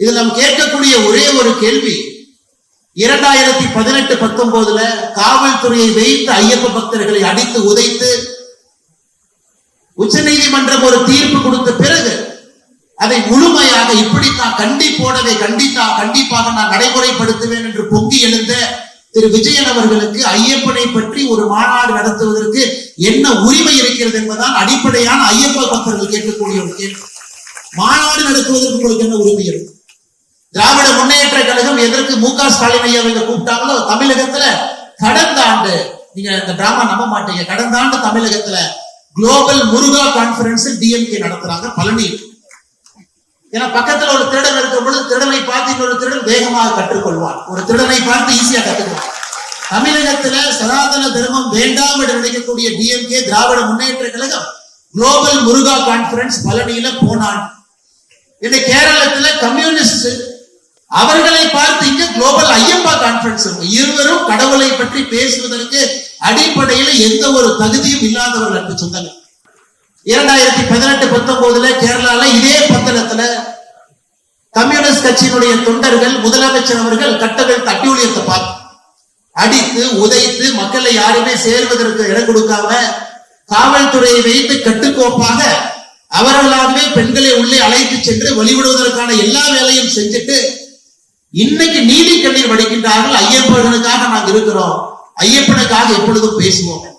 இது நாம் கேட்கக்கூடிய ஒரே ஒரு கேள்வி. இரண்டாயிரத்தி பதினெட்டு பத்தொன்பதுல காவல்துறையை வைத்து ஐயப்ப பக்தர்களை அடித்து உதைத்து உச்சநீதிமன்றம் ஒரு தீர்ப்பு கொடுத்த பிறகு அதை முழுமையாக இப்படித்தான் கண்டிப்போடவே கண்டித்தா கண்டிப்பாக நான் நடைமுறைப்படுத்துவேன் என்று பொங்கி எழுந்த திரு விஜயன் அவர்களுக்கு ஐயப்பனை பற்றி ஒரு மாநாடு நடத்துவதற்கு என்ன உரிமை இருக்கிறது என்பதான் அடிப்படையான ஐயப்ப பக்தர்கள் கேட்கக்கூடிய ஒரு கேள்வி. மாநாடு நடத்துவதற்கு உங்களுக்கு என்ன உரிமை இருக்கு? திராவிட முன்னேற்ற கழகம் எதற்கு மு க ஸ்டாலின் ஐயா அவங்க கூப்பிட்டாங்களோ தமிழகத்துல கடந்த ஆண்டு நீங்க இந்த டிராமா நம்ப மாட்டீங்க. கடந்த ஆண்டு தமிழகத்துல குளோபல் முருகா கான்பரன்ஸ் டிஎம்கே நடத்துறாங்க பழனி. ஏன்னா பக்கத்துல ஒரு திருடன் இருக்கும் பொழுது திருடனை பார்த்து இன்னொரு திருடன் வேகமாக கற்றுக்கொள்வான். ஒரு திருடனை பார்த்து ஈஸியா கத்துக்குவான். தமிழகத்துல சனாதன தர்மம் வேண்டாம் என்று நினைக்கக்கூடிய DMK Dravida Munnetra Kazhagam global Muruga conference பழனியில போனான். இந்த கேரளத்துல கம்யூனிஸ்ட் அவர்களை பார்த்து இங்க குளோபல் ஐயப்பா கான்பரன்ஸ் இருக்கும் இருவரும் கடவுளை பற்றி பேசுவதற்கு அடிப்படையில் எந்த ஒரு தகுதியும் இல்லாதவர்கள் என்று சொன்னாங்க. இரண்டாயிரத்தி பதினெட்டு பத்தொன்பதுல கேரளால இதே பத்திரத்துல கம்யூனிஸ்ட் கட்சியினுடைய தொண்டர்கள் முதலமைச்சர் அவர்கள் கட்டங்கள் தட்டி ஊழியத்தை பார்த்து அடித்து உதைத்து மக்களை யாருமே சேர்வதற்கு இடம் கொடுக்காம காவல்துறையை வைத்து கட்டுக்கோப்பாக அவர்களாகவே பெண்களை உள்ளே அழைத்து சென்று வழிவிடுவதற்கான எல்லா வேலையும் செஞ்சுட்டு இன்னைக்கு நீதி கண்ணீர் வடிக்கின்றார்கள் ஐயப்பனுக்காக நாங்கள் இருக்கிறோம். ஐயப்பனுக்காக எப்பொழுதும் பேசுவோம்.